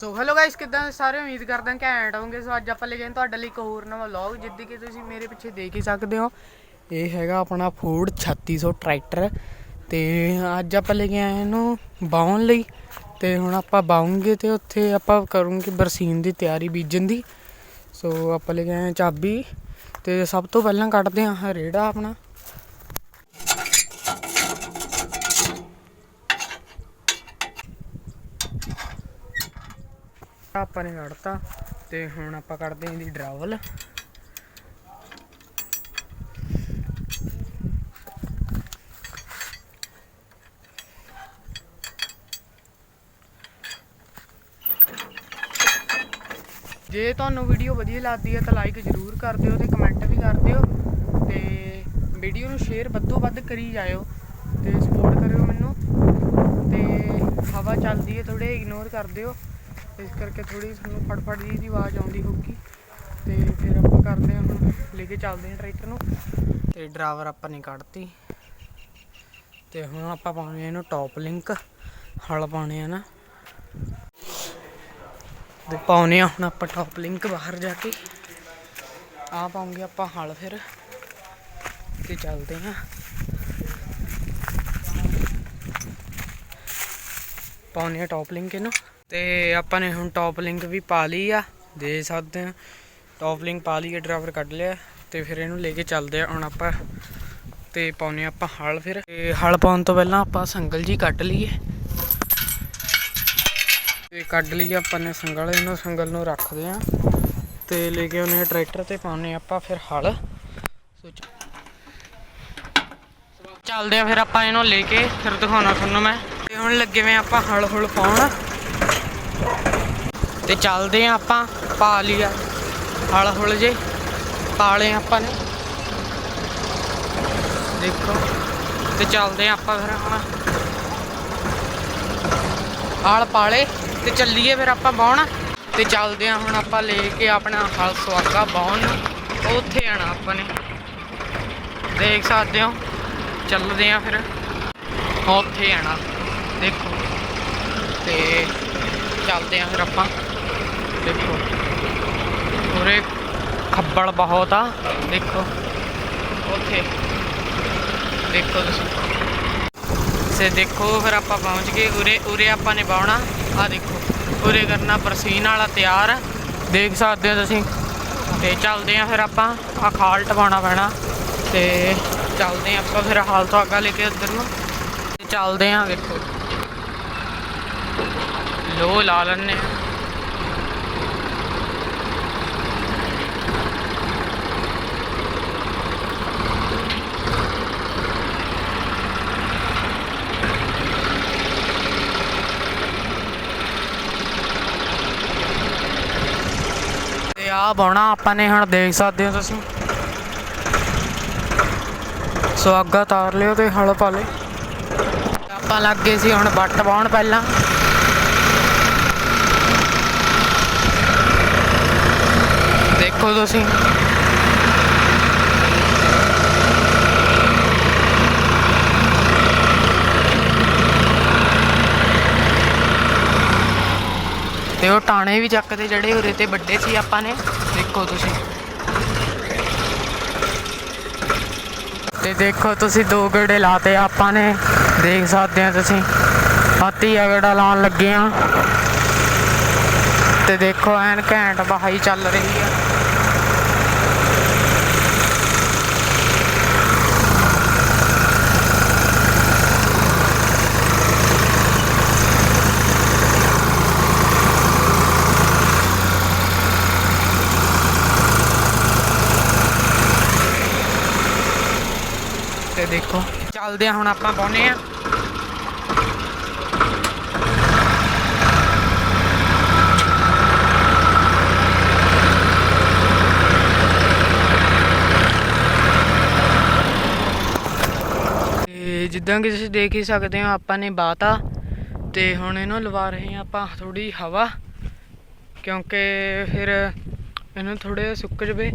So hello guys ਕਿਦਾਂ ਸਾਰੇ ਉਮੀਦ ਕਰਦਾ ਕਿ ਘੈਂਟ ਹੋਵੋਗੇ। ਸੋ ਅੱਜ ਆਪਾਂ ਲੈ ਕੇ ਆਏ ਤੁਹਾਡੇ ਲਈ ਇੱਕ ਹੋਰ ਨਵਾਂ ਵਲੌਗ ਜਿੱਦੀ ਕਿ ਤੁਸੀਂ ਮੇਰੇ ਪਿੱਛੇ ਦੇਖ ਹੀ ਸਕਦੇ ਹੋ। ਇਹ ਹੈਗਾ ਆਪਣਾ ਫੋਰਡ 3600 ਟਰੈਕਟਰ ਤੇ ਅੱਜ ਆਪਾਂ ਲੈ ਕੇ ਆਏ ਇਹਨੂੰ ਬਾਉਣ ਲਈ। ਤੇ ਹੁਣ ਆਪਾਂ ਬਾਉਂਗੇ ਤੇ ਉੱਥੇ ਆਪਾਂ ਕਰੂੰਗੇ ਬਰਸੀਨ ਦੀ ਤਿਆਰੀ ਬੀਜਣ ਦੀ। ਸੋ ਆਪਾਂ ਲੈ ਕੇ ਆਏ ਚਾਬੀ। ਤੇ ਸਭ ਤੋਂ ਪਹਿਲਾਂ ਕੱਢਦੇ ਹਾਂ ਰੇੜਾ ਆਪਣਾ। ਆਪਾਂ ਨੇ ਕੱਢਤਾ ਤੇ ਹੁਣ ਆਪਾਂ ਕੱਢਦੇ ਹਾਂ ਇਹਦੀ ਡਰਾਵਲ। ਜੇ ਤੁਹਾਨੂੰ ਵੀਡੀਓ ਵਧੀਆ ਲੱਗਦੀ ਹੈ ਤਾਂ ਲਾਈਕ ਜ਼ਰੂਰ ਕਰ ਦਿਓ ਤੇ ਕਮੈਂਟ ਵੀ ਕਰ ਦਿਓ ਤੇ ਵੀਡੀਓ ਨੂੰ ਸ਼ੇਅਰ ਵੱਧੋ ਵੱਧ ਕਰੀ ਜਾਇਓ ਤੇ ਸਪੋਰਟ ਕਰਿਓ ਮੈਨੂੰ ਤੇ ਹਵਾ ਚੱਲਦੀ ਹੈ ਥੋੜੇ ਇਗਨੋਰ ਕਰ ਦਿਓ। ਇਸ ਕਰਕੇ ਥੋੜੀ ਸਾਨੂੰ ਫੜਫੜ ਜੀ ਦੀ ਆਵਾਜ਼ ਆਉਂਦੀ ਹੋਊਗੀ। ਤੇ ਫਿਰ ਆਪਾਂ ਕਰਦੇ ਹਾਂ ਹੁਣ, ਲੈ ਕੇ ਚੱਲਦੇ ਹਾਂ ਟਰੈਕਟਰ ਨੂੰ। ਤੇ ਡਰਾਈਵਰ ਆਪਾਂ ਨੇ ਕੱਢਤੀ। ਤੇ ਹੁਣ ਆਪਾਂ ਪਾਉਣੇ ਆ ਇਹਨੂੰ ਟੌਪ ਲਿੰਕ ਹਲ ਪਾਉਣੇ ਆ ਨਾ। ਤੇ ਪਾਉਣੇ ਆ ਹੁਣ ਆਪਾਂ ਟੌਪ ਲਿੰਕ ਬਾਹਰ ਜਾ ਕੇ। ਆ ਪਾਉਂਗੇ ਆਪਾਂ ਹਲ ਫਿਰ। ਤੇ ਚੱਲਦੇ ਹਾਂ। ਪਾਉਣੇ ਆ ਟੌਪ ਲਿੰਕ ਇਹਨੂੰ। ਤੇ ਆਪਾਂ ਨੇ ਹੁਣ ਟੌਪ ਲਿੰਕ ਵੀ ਪਾ ਲਈ ਆ, ਦੇ ਸਕਦੇ ਆ ਟੌਪ ਲਿੰਕ ਪਾ ਲਈ ਡਰਾਈਵਰ ਕੱਢ ਲਿਆ ਤੇ ਫਿਰ ਇਹਨੂੰ ਲੈ ਕੇ ਚੱਲਦੇ ਆ ਹੁਣ ਆਪਾਂ ਤੇ ਪਾਉਨੇ ਆਪਾਂ ਹਲ ਫਿਰ। ਤੇ ਹਲ ਪਾਉਣ ਤੋਂ ਪਹਿਲਾਂ ਆਪਾਂ ਸੰਗਲ ਜੀ ਕੱਢ ਲਈਏ। ਤੇ ਕੱਢ ਲਈ ਆਪਾਂ ਨੇ ਸੰਗਲ, ਇਹਨੂੰ ਸੰਗਲ ਨੂੰ ਰੱਖਦੇ ਆ ਤੇ ਲੈ ਕੇ ਆਉਨੇ ਆ ਟਰੈਕਟਰ ਤੇ ਪਾਉਨੇ ਆਪਾਂ ਫਿਰ ਹਲ। ਸੋ ਚ- ਚੱਲਦੇ ਆ ਫਿਰ ਆਪਾਂ ਇਹਨੂੰ ਲੈ ਕੇ, ਫਿਰ ਦਿਖਾਉਣਾ ਤੁਹਾਨੂੰ ਮੈਂ। ਤੇ ਹੁਣ ਲੱਗੇ ਵੇ ਆਪਾਂ ਹਲ ਹੁਲ ਪਾਉਣ। ਤੇ ਚੱਲਦੇ ਆ ਆਪਾਂ ਪਾ ਲਿਆ ਹਲ ਹੁਲ ਜੇ, ਪਾਲੇ ਆਪਾਂ ਨੇ। ਦੇਖੋ, ਤੇ ਚੱਲਦੇ ਆ ਆਪਾਂ ਫਿਰ ਹੁਣ। ਹਲ ਪਾਲੇ ਤੇ ਚੱਲੀਏ ਫਿਰ ਆਪਾਂ ਬਾਉਣ ਤੇ ਚੱਲਦੇ ਆ ਹੁਣ ਆਪਾਂ ਲੈ ਕੇ ਆਪਣਾ ਹਲ ਸੁਆਗਾ ਬਾਉਣ ਨੂੰ ਉੱਥੇ ਆਣਾ ਆਪਾਂ ਨੇ। ਦੇਖ ਸਕਦੇ ਹੋ, ਚੱਲਦੇ ਆ ਫਿਰ। ਉੱਥੇ ਆਣਾ। ਦੇਖੋ। ਤੇ ਚੱਲਦੇ ਆ ਫਿਰ ਆਪਾਂ। ਦੇਖੋ। ਉਰੇ ਖੱਬਲ ਬਹੁਤ ਆ, ਦੇਖੋ। ਉੱਥੇ। ਦੇਖੋ ਤੁਸੀਂ। ਸੇ ਦੇਖੋ ਫਿਰ ਆਪਾਂ ਪਹੁੰਚ ਗਏ। ਉਰੇ ਉਰੇ ਆਪਾਂ ਨੇ ਬਾਉਣਾ ਆ ਦੇਖੋ। ਉਰੇ ਕਰਨਾ ਬਰਸੀਨ ਵਾਲਾ ਤਿਆਰ। ਦੇਖ ਸਕਦੇ ਹੋ ਤੁਸੀਂ। ਤੇ ਚੱਲਦੇ ਆ ਫਿਰ ਆਪਾਂ। ਆ ਖਾਲਟ ਪਾਉਣਾ ਪੈਣਾ। ਤੇ ਚੱਲਦੇ ਆ ਆਪਾਂ ਫਿਰ ਹਾਲ ਤੋਂ ਅੱਗਾ ਲੈ ਕੇ ਉੱਧਰ ਨੂੰ। ਤੇ ਚੱਲਦੇ ਆ ਵੇਖੋ। ਲੋ, ਲਾ ਲੈਣੇ ਆ ਤੇ ਆਪਾਂ ਨੇ ਹੁਣ ਦੇਖ ਸਕਦੇ ਹੋ ਤੁਸੀਂ। ਸੋ ਅੱਗਾ ਤਾਰ ਲਿਓ ਤੇ ਹਲ ਪਾ ਲੇ ਆਪਾਂ ਲੱਗ ਗਏ ਸੀ ਹੁਣ ਵੱਟ ਪਾਉਣ ਪਹਿਲਾਂ। ਦੇਖੋ ਤੁਸੀਂ। ਤੇ ਉਹ ਟਾਣੇ ਵੀ ਚੱਕਦੇ ਜਿਹੜੇ ਉਰੇ ਤੇ ਵੱਡੇ ਸੀ ਆਪਾਂ ਨੇ। ਦੇਖੋ ਤੁਸੀਂ। ਤੇ ਦੇਖੋ ਤੁਸੀਂ ਦੋ ਗੇੜੇ ਲਾਤੇ ਆਪਾਂ ਨੇ। ਦੇਖ ਸਕਦੇ ਹੋ ਤੁਸੀਂ। ਹਾਤੀ ਗੇੜਾ ਲਾਉਣ ਲੱਗੇ ਆ। ਤੇ ਦੇਖੋ ਐਨ ਘੈਂਟ ਬਹਾਈ ਚੱਲ ਰਹੀ ਆ। ਤੇ ਦੇਖੋ। ਚੱਲਦੇ ਆ ਹੁਣ ਆਪਾਂ ਪਾਉਨੇ ਆ। ਜਿੱਦਾਂ ਕਿ ਤੁਸੀਂ ਦੇਖ ਹੀ ਸਕਦੇ ਹੋ, ਆਪਾਂ ਨੇ ਬਾਤਾ ਤੇ ਹੁਣ ਇਹਨੂੰ ਲਵਾ ਰਹੇ ਹਾਂ ਆਪਾਂ ਥੋੜੀ ਹਵਾ, ਕਿਉਂਕਿ ਫਿਰ ਇਹਨੂੰ ਥੋੜੇ ਸੁੱਕ ਜਵੇ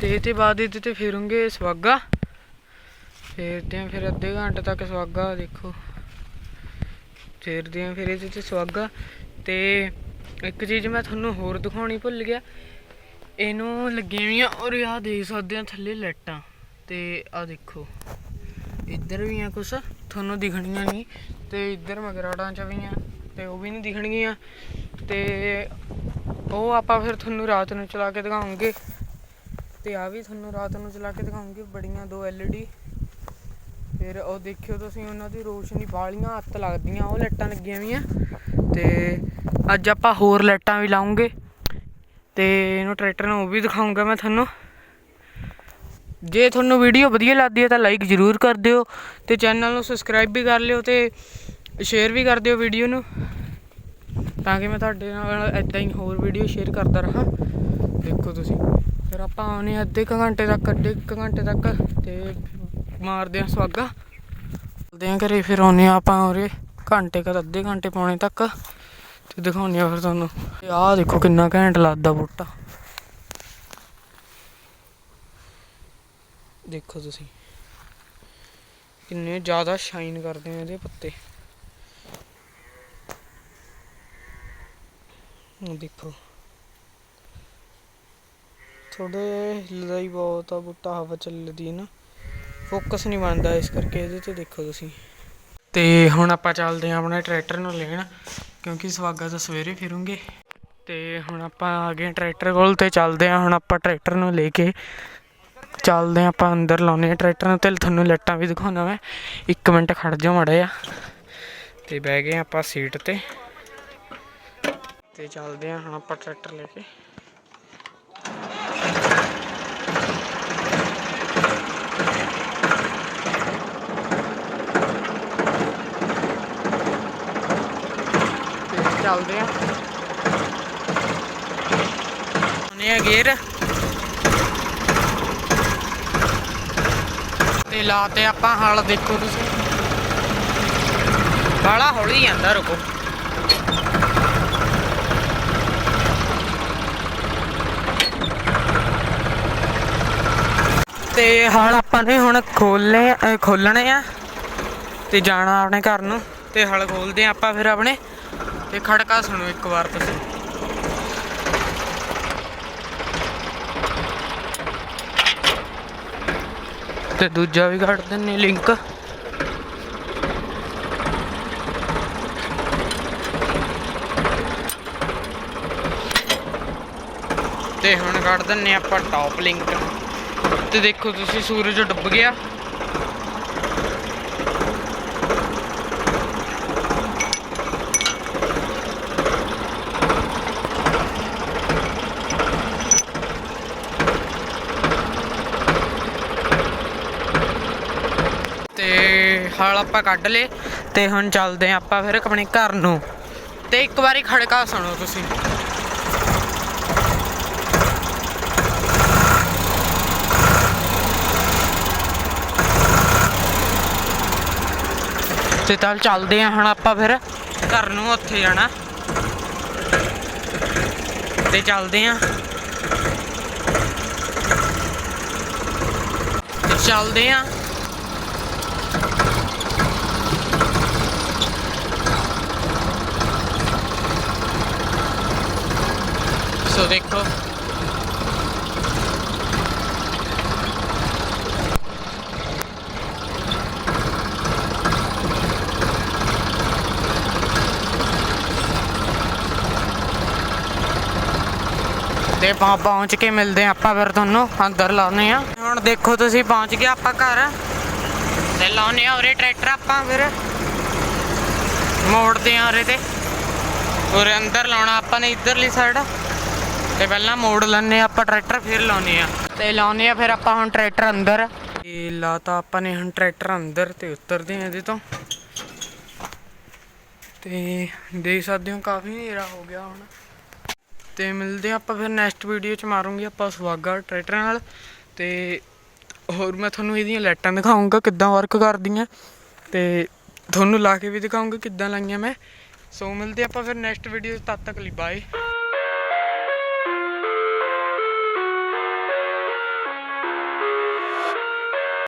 ਤੇ ਇਹ ਤੇ ਬਾਅਦ ਇਹਦੇ ਤੇ ਫੇਰੂੰਗੇ ਸਵਾਗਾ ਫੇਰਦੇ ਆ, ਫਿਰ ਅੱਧੇ ਘੰਟੇ ਤੱਕ ਸਵਾਗਾ ਦੇਖੋ। ਫੇਰਦੇ ਆ, ਫਿਰ ਇਹਦੇ ਤੇ ਸਵਾਗਾ ਤੇ ਇੱਕ ਚੀਜ਼ ਮੈਂ ਤੁਹਾਨੂੰ ਹੋਰ ਦਿਖਾਉਣੀ ਭੁੱਲ ਗਿਆ। ਇਹਨੂੰ ਲੱਗੀਆਂ ਹੋਈਆਂ, ਔਰ ਆਹ ਦੇਖ ਸਕਦੇ ਆ ਥੱਲੇ ਲਾਈਟਾਂ। ਤੇ ਆ ਦੇਖੋ, ਇੱਧਰ ਵੀ ਆ ਕੁਛ, ਤੁਹਾਨੂੰ ਦਿਖਣੀਆਂ ਨਹੀਂ। ਤੇ ਇੱਧਰ ਮਗਰਾੜਾਂ ਚ ਵੀ ਆ, ਤੇ ਉਹ ਵੀ ਨਹੀਂ ਦਿਖਣਗੀਆਂ। ਤੇ ਉਹ ਆਪਾਂ ਫਿਰ ਤੁਹਾਨੂੰ ਰਾਤ ਨੂੰ ਚਲਾ ਕੇ ਦਿਖਾਉਂਗੇ। ਤੇ ਆ ਵੀ ਤੁਹਾਨੂੰ ਰਾਤ ਨੂੰ ਚਲਾ ਕੇ ਦਿਖਾਉਂਗੇ, ਬੜੀਆਂ ਦੋ LED ਫਿਰ ਉਹ ਦੇਖਿਓ ਤੁਸੀਂ, ਉਹਨਾਂ ਦੀ ਰੋਸ਼ਨੀ ਬਾਲੀਆਂ ਹੱਥ ਲੱਗਦੀਆਂ, ਉਹ ਲਾਈਟਾਂ ਲੱਗੀਆਂ ਹੋਈਆਂ। ਤੇ ਅੱਜ ਆਪਾਂ ਹੋਰ ਲਾਈਟਾਂ ਵੀ ਲਾਉਂਗੇ। ਤੇ ਇਹਨੂੰ ਟਰੈਕਟਰ ਨੂੰ ਉਹ ਵੀ ਦਿਖਾਉਂਗਾ ਮੈਂ ਤੁਹਾਨੂੰ। ਜੇ ਤੁਹਾਨੂੰ ਵੀਡੀਓ ਵਧੀਆ ਲੱਗਦੀ ਹੈ ਤਾਂ ਲਾਈਕ ਜ਼ਰੂਰ ਕਰ ਦਿਓ ਤੇ ਚੈਨਲ ਨੂੰ ਸਬਸਕ੍ਰਾਈਬ ਵੀ ਕਰ ਲਿਓ ਤੇ ਸ਼ੇਅਰ ਵੀ ਕਰ ਦਿਓ ਵੀਡੀਓ ਨੂੰ। ਤਾਂ ਕਿ ਮੈਂ ਤੁਹਾਡੇ ਨਾਲ ਇਦਾਂ ਹੀ ਹੋਰ ਵੀਡੀਓ ਸ਼ੇਅਰ ਕਰਦਾ ਰਹਾਂ। ਦੇਖੋ ਤੁਸੀਂ। ਫਿਰ ਆਪਾਂ ਆਉਨੇ ਆ ਅੱਧੇ ਕੁ ਘੰਟੇ ਤੱਕ, ਅੱਧੇ ਕੁ ਘੰਟੇ ਤੱਕ ਤੇ ਮਾਰਦੇ ਆ ਸਵਾਗਾ ਚਲਦੇ ਆ ਘਰੇ, ਫਿਰ ਆਉਨੇ ਆ ਆਪਾਂ ਉਰੇ ਘੰਟੇ ਕੁ, ਅੱਧੇ ਘੰਟੇ ਪਾਉਣੇ ਤੱਕ। ਤੇ ਦਿਖਾਉਨੇ ਆ ਫਿਰ ਤੁਹਾਨੂੰ। ਆਹ ਦੇਖੋ ਕਿੰਨਾ ਘੈਂਟ ਲੱਗਦਾ ਬੂਟਾ। ਦੇਖੋ ਤੁਸੀਂ। ਕਿੰਨੇ ਜ਼ਿਆਦਾ ਸ਼ਾਈਨ ਕਰਦੇ ਆ ਇਹਦੇ ਪੱਤੇ। ਦੇਖੋ। ਥੋੜੇ ਹਿੱਲਦਾ ਹੀ ਬਹੁਤ ਆ ਬੂਟਾ, ਹਵਾ ਚੱਲਦੀ ਨਾ। ਫੋਕਸ ਨਹੀਂ ਬਣਦਾ ਇਸ ਕਰਕੇ ਇਹਦੇ ਤੇ ਦੇਖੋ ਤੁਸੀਂ। ਤੇ ਹੁਣ ਆਪਾਂ ਚੱਲਦੇ ਹਾਂ ਆਪਣੇ ਟਰੈਕਟਰ ਨੂੰ ਲੈਣ, ਕਿਉਂਕਿ ਸਵਾਗਾ ਤਾਂ ਸਵੇਰੇ ਫਿਰੂੰਗੇ। ਤੇ ਹੁਣ ਆਪਾਂ ਆ ਗਏ ਟਰੈਕਟਰ ਕੋਲ ਤੇ ਚੱਲਦੇ ਹਾਂ ਹੁਣ ਆਪਾਂ ਟਰੈਕਟਰ ਨੂੰ ਲੈ ਕੇ। ਚੱਲਦੇ ਹਾਂ ਆਪਾਂ ਅੰਦਰ ਲਾਉਨੇ ਆ ਟਰੈਕਟਰ ਨੂੰ ਤੇ ਤੁਹਾਨੂੰ ਲੱਟਾਂ ਵੀ ਦਿਖਾਉਣਾ ਮੈਂ। 1 ਮਿੰਟ ਖੜ ਜਾ ਮੜਾ ਆ ਤੇ ਬਹਿ ਗਏ ਆਪਾਂ ਸੀਟ ਤੇ। ਤੇ ਚੱਲਦੇ ਹਾਂ ਹੁਣ ਆਪਾਂ ਟਰੈਕਟਰ ਲੈ ਕੇ ਤੇ ਚੱਲਦੇ ਆ ਉਹਨੇ ਆ ਗੇਅਰ। ਤੇ ਲਾਤੇ ਆਪਾਂ ਹਲ, ਦੇਖੋ ਤੁਸੀਂ। ਬਾਲਾ ਹੌਲੀ ਜਾਂਦਾ, ਰੁਕੋ। ਤੇ ਹਲ ਆਪਾਂ ਨੇ ਹੁਣ ਖੋਲਨੇ ਖੋਲਣੇ ਆ। ਤੇ ਜਾਣਾ ਆਪਣੇ ਘਰ ਨੂੰ। ਤੇ ਹਲ ਖੋਲਦੇ ਆ ਆਪਾਂ ਫਿਰ ਆਪਣੇ। ਤੇ ਖੜਕਾ ਸੁਣੋ ਇੱਕ ਵਾਰ ਤੁਸੀਂ। ਤੇ ਦੂਜਾ ਵੀ ਕੱਢ ਦਿੰਨੇ ਲਿੰਕ ਤੇ ਹੁਣ ਕੱਢ ਦਿੰਨੇ ਆਪਾਂ ਟੌਪ ਲਿੰਕ ਤੇ ਦੇਖੋ ਤੁਸੀਂ ਸੂਰਜ ਡੁੱਬ ਗਿਆ ਤੇ ਹਲ ਆਪਾਂ ਕੱਢ ਲਏ ਤੇ ਹੁਣ ਚੱਲਦੇ ਆਂ ਆਪਾਂ ਫਿਰ ਆਪਣੇ ਘਰ ਨੂੰ। ਤੇ ਇੱਕ ਵਾਰੀ ਖੜਕਾ ਸੁਣੋ ਤੁਸੀਂ। ਤੇ ਚੱਲ ਚੱਲਦੇ ਆਂ ਹੁਣ ਆਪਾਂ ਫਿਰ ਘਰ ਨੂੰ ਉੱਥੇ ਜਾਣਾ। ਤੇ ਚੱਲਦੇ ਆਂ ਚੱਲਦੇ ਆਂ ਦੇਖੋ। ਤੇ ਪਹੁੰਚ ਕੇ ਮਿਲਦੇ ਹਾਂ ਆਪਾਂ ਫਿਰ ਤੁਹਾਨੂੰ, ਅੰਦਰ ਲਾਉਨੇ ਆ ਹੁਣ ਦੇਖੋ ਤੁਸੀਂ ਪਹੁੰਚ ਗਏ ਆਪਾਂ ਘਰ। ਤੇ ਲਾਉਨੇ ਆ ਉਰੇ ਟਰੈਕਟਰ ਆਪਾਂ ਫਿਰ। ਮੋੜਦੇ ਆ ਉਰੇ ਤੇ। ਉਰੇ ਅੰਦਰ ਲਾਉਣਾ ਆਪਾਂ ਨੇ ਇਧਰਲੀ ਸਾਈਡ ਤੇ ਪਹਿਲਾਂ ਮੋੜ ਲੈਣੇ ਆਪਾਂ ਟਰੈਕਟਰ ਫਿਰ ਲਾਉਨੇ ਆ ਤੇ ਲਾਉਨੇ ਆ ਫਿਰ ਆਪਾਂ ਹੁਣ ਟਰੈਕਟਰ ਅੰਦਰ। ਤੇ ਲਾਤਾ ਆਪਾਂ ਨੇ ਹੁਣ ਟਰੈਕਟਰ ਅੰਦਰ ਤੇ ਉਤਰਦੇ ਆ ਇਹਦੇ ਤੋਂ। ਤੇ ਦੇਖ ਸਕਦੇ ਹੋ, ਕਾਫੀ ਹਨੇਰਾ ਹੋ ਗਿਆ ਹੁਣ। ਤੇ ਮਿਲਦੇ ਆ ਆਪਾਂ ਫਿਰ ਨੈਕਸਟ ਵੀਡੀਓ ਚ, ਮਾਰੂੰਗੇ ਆਪਾਂ ਸਵਾਗਾ ਟਰੈਕਟਰ ਨਾਲ। ਤੇ ਹੋਰ ਮੈਂ ਤੁਹਾਨੂੰ ਇਹਦੀਆਂ ਲਾਈਟਾਂ ਦਿਖਾਉਂਗਾ ਕਿੱਦਾਂ ਵਰਕ ਕਰਦੀਆਂ। ਤੇ ਤੁਹਾਨੂੰ ਲਾ ਕੇ ਵੀ ਦਿਖਾਉਂਗਾ ਕਿੱਦਾਂ ਲਾਈਆਂ ਮੈਂ। ਸੋ ਮਿਲਦੇ ਆਪਾਂ ਫਿਰ ਨੈਕਸਟ ਵੀਡੀਓ ਤਦ ਤੱਕ ਲਈ ਬਾਏ